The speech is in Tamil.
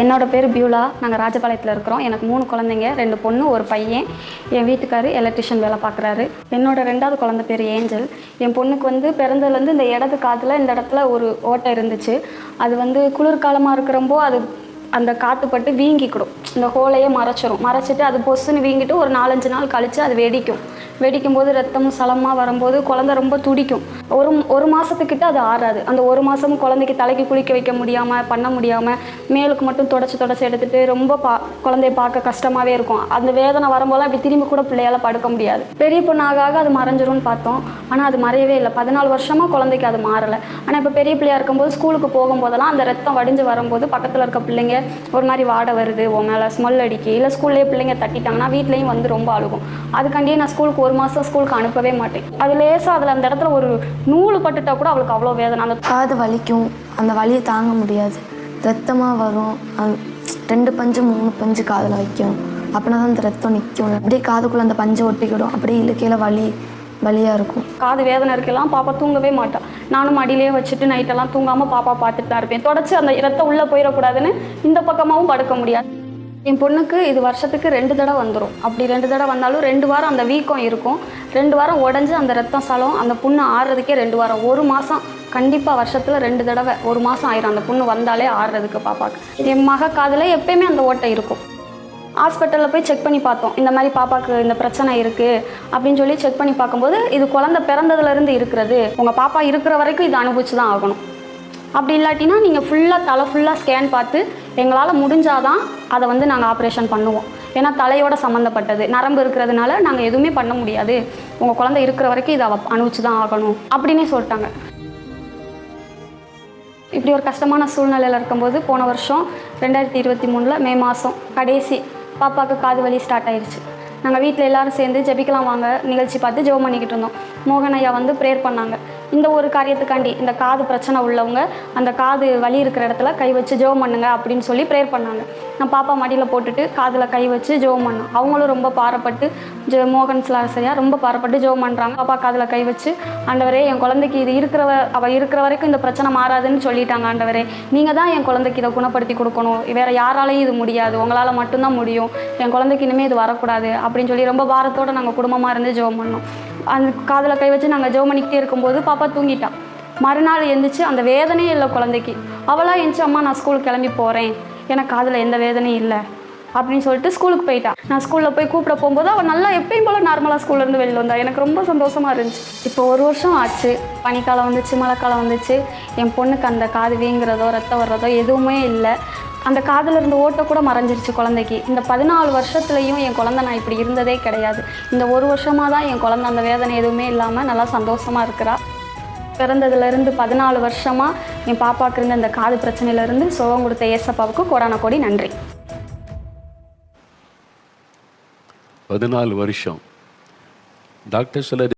என்னோடய பேர் பியூலா. நாங்கள் ராஜபாளையத்தில் இருக்கிறோம். எனக்கு மூணு குழந்தைங்க ரெண்டு பொண்ணு ஒரு பையன். என் வீட்டுக்காரு எலக்ட்ரிஷியன் வேலை பார்க்குறாரு. என்னோடய ரெண்டாவது குழந்தை பேர் ஏஞ்சல். என் பொண்ணுக்கு வந்து பிறந்ததுலேருந்து இந்த இடது காதில் இந்த இடத்துல ஒரு ஓட்டை இருந்துச்சு. அது வந்து குளிர்காலமாக இருக்கிறப்போ அது அந்த காற்று பட்டு வீங்கிக்கிடும். இந்த ஹோலையே மறைச்சிரும். மறைச்சிட்டு அது பொசுன்னு வீங்கிட்டு ஒரு நாலஞ்சு நாள் கழித்து அது வெடிக்கும். வெடிக்கும் போது ரத்தமும் சலமாக வரும்போது குழந்தை ரொம்ப துடிக்கும். ஒரு ஒரு மாதத்துக்கிட்ட அது ஆறாது. அந்த ஒரு மாதமும் குழந்தைக்கு தலைக்கு குளிக்க வைக்க முடியாமல் பண்ண முடியாமல் மேலுக்கு மட்டும் தொடச்சி தொடச்சி எடுத்துட்டு ரொம்ப பா குழந்தைய பார்க்க கஷ்டமாகவே இருக்கும். அந்த வேதனை வரும்போது அப்படி திரும்பி கூட பிள்ளையால் படுக்க முடியாது. பெரிய பொண்ணாக ஆக அது மறைஞ்சிரும்னு பார்த்தோம். ஆனால் அது மறையவே இல்லை. பதினாலு வருஷமாக குழந்தைக்கு அது மாறலை. ஆனால் இப்போ பெரிய பிள்ளையாக இருக்கும்போது ஸ்கூலுக்கு போகும்போதெல்லாம் அந்த ரத்தம் வடிஞ்சு வரும்போது பக்கத்தில் இருக்க பிள்ளைங்க ஒரு மாதிரி வாடை வருது உன் மேலே ஸ்மெல் அடிக்கி. இல்லை ஸ்கூல்லேயே பிள்ளைங்க தட்டிட்டாங்கன்னா வீட்லேயும் வந்து ரொம்ப அழுகும். அதுக்காண்டியே நான் ஸ்கூலுக்கு ஒரு மாதம் ஸ்கூலுக்கு அனுப்பவே மாட்டேன். அது லேசாக அதில் அந்த இடத்துல ஒரு நூல் பட்டுட்டா கூட அவளுக்கு அவ்வளோ வேதனை. அந்த காது வலிக்கும். அந்த வலியை தாங்க முடியாது. ரத்தமாக வரும். அது ரெண்டு பஞ்சு மூணு பஞ்சு காதில் வைக்கும். அப்படின்னா தான் அந்த ரத்தம் நிற்கும் அப்படியே காதுக்குள்ளே அந்த பஞ்சை ஒட்டிக்கிடும். அப்படியே இழுக்கையில் வலி வலியாக இருக்கும். காது வேதனை இருக்கலாம் பாப்பா தூங்கவே மாட்டாள் நானும் அடியிலே வச்சுட்டு நைட்டெல்லாம் தூங்காமல் பாப்பா பார்த்துட்டு தான் இருப்பேன். தொடச்சி அந்த ரத்தம் உள்ளே போயிடக்கூடாதுன்னு இந்த பக்கமாகவும் படுக்க முடியாது. என் பொண்ணுக்கு இது வருஷத்துக்கு ரெண்டு தடவை வந்துடும் அப்படி ரெண்டு தடவை வந்தாலும் ரெண்டு வாரம் அந்த வீக்கம் இருக்கும். ரெண்டு வாரம் உடஞ்சி அந்த ரத்தம் சலம் அந்த புண்ணு ஆறுறதுக்கே ரெண்டு வாரம். ஒரு மாதம் கண்டிப்பாக வருஷத்தில் ரெண்டு தடவை ஒரு மாதம் ஆயிரும் அந்த புண்ணு வந்தாலே ஆறுறதுக்கு பாப்பாக்கு. என் மக காதில் எப்பயுமே அந்த ஓட்டை இருக்கும். ஹாஸ்பிட்டலில் போய் செக் பண்ணி பார்த்தோம். இந்த மாதிரி பாப்பாவுக்கு இந்த பிரச்சனை இருக்குது அப்படின்னு சொல்லி செக் பண்ணி பார்க்கும்போது இது குழந்தை பிறந்ததுலேருந்து இருக்கிறது. உங்கள் பாப்பா இருக்கிற வரைக்கும் இது அனுபவிச்சு தான் ஆகணும். அப்படி இல்லாட்டினா நீங்கள் ஃபுல்லாக தலை ஃபுல்லாக ஸ்கேன் பார்த்து எங்களால் முடிஞ்சாதான் அதை வந்து நாங்கள் ஆப்ரேஷன் பண்ணுவோம். ஏன்னா தலையோட சம்மந்தப்பட்டது நரம்பு இருக்கிறதுனால நாங்கள் எதுவுமே பண்ண முடியாது. உங்கள் குழந்தை இருக்கிற வரைக்கும் இதை அனுபவிச்சு தான் ஆகணும் அப்படின்னே சொல்லிட்டாங்க. இப்படி ஒரு கஷ்டமான சூழ்நிலையில் இருக்கும்போது போன வருஷம் ரெண்டாயிரத்தி இருபத்தி மூணில் மே மாதம் கடைசி பாப்பாவுக்கு காது வலி ஸ்டார்ட் ஆயிடுச்சு நாங்கள் வீட்டில் எல்லாரும் சேர்ந்து ஜெபிக்கலாம் வாங்க. நிகழ்ச்சி பார்த்து ஜெபம் பண்ணிக்கிட்டு இருந்தோம். மோகன் ஐயா வந்து ப்ரேயர் பண்ணாங்க. இந்த ஒரு காரியத்துக்காண்டி இந்த காது பிரச்சனை உள்ளவங்க அந்த காது வலி இருக்கிற இடத்துல கை வச்சு ஜெபம் பண்ணுங்க அப்படின்னு சொல்லி ப்ரேயர் பண்ணாங்க. நான் பாப்பா மடியில் போட்டுட்டு காதில் கை வச்சு ஜெபம் பண்ணோம். அவங்களும் ரொம்ப பாரப்பட்டு ஜெ மோகன் சிலாசையா ரொம்ப பாரப்பட்டு ஜெபம் பண்ணுறாங்க பாப்பா காதில் கை வச்சு ஆண்டவரே என் குழந்தைக்கு இது இருக்கிறவ அவள் இருக்கிற வரைக்கும் இந்த பிரச்சனை மாறாதுன்னு சொல்லிட்டாங்க ஆண்டவரே. நீங்கள் தான் என் குழந்தைக்கு இதை குணப்படுத்தி கொடுக்கணும். வேறு யாராலையும் இது முடியாது. உங்களால் மட்டும்தான் முடியும். என் குழந்தைக்கு இனிமேல் இது வரக்கூடாது. அப்படின்னு சொல்லி ரொம்ப வாரத்தோடு நாங்கள் குடும்பமாக இருந்து ஜெபம் பண்ணோம். அந்த காதில் கை வச்சு நாங்கள் ஜெபம் பண்ணிக்கிட்டே இருக்கும்போது பாப்பா தூங்கிட்டான் மறுநாள் எழுந்திரிச்சு அந்த வேதனையே இல்லை குழந்தைக்கு. அவளாக எந்திரிச்சு அம்மா நான் ஸ்கூலுக்கு கிளம்பி போகிறேன் எனக்கு காதில் எந்த வேதனையும் இல்லை. அப்படின்னு சொல்லிட்டு ஸ்கூலுக்கு போயிட்டா. நான் ஸ்கூலில் போய் கூப்பிட போகும்போது அவள் நல்லா எப்பயும் போல் நார்மலாக ஸ்கூல்லேருந்து வெளியில் வந்தா. எனக்கு ரொம்ப சந்தோஷமாக இருந்துச்சு. இப்போ ஒரு வருஷம் ஆச்சு. பனிக்காலம் வந்துச்சு மழைக்காலம் வந்துச்சு. என் பொண்ணுக்கு அந்த காது வீங்குறதோ ரத்தம் வர்றதோ எதுவுமே இல்லை. அந்த காதில் இருந்த ஓட்டை கூட மறைஞ்சிருச்சு குழந்தைக்கு. இந்த பதினாலு வருஷத்துலையும் என் குழந்தை நான் இப்படி இருந்ததே கிடையாது. இந்த ஒரு வருஷமாக தான் என் குழந்தை அந்த வேதனை எதுவுமே இல்லாமல் நல்லா சந்தோஷமாக இருக்கிறா. பிறந்ததுலேருந்து பதினாலு வருஷமாக என் பாப்பாவுக்கு இருந்த இந்த காது பிரச்சனையிலேருந்து சுகம் கொடுத்த ஏசப்பாவுக்கு கோடான கோடி நன்றி. பதினாலு வருஷம். டாக்டர் சிலர்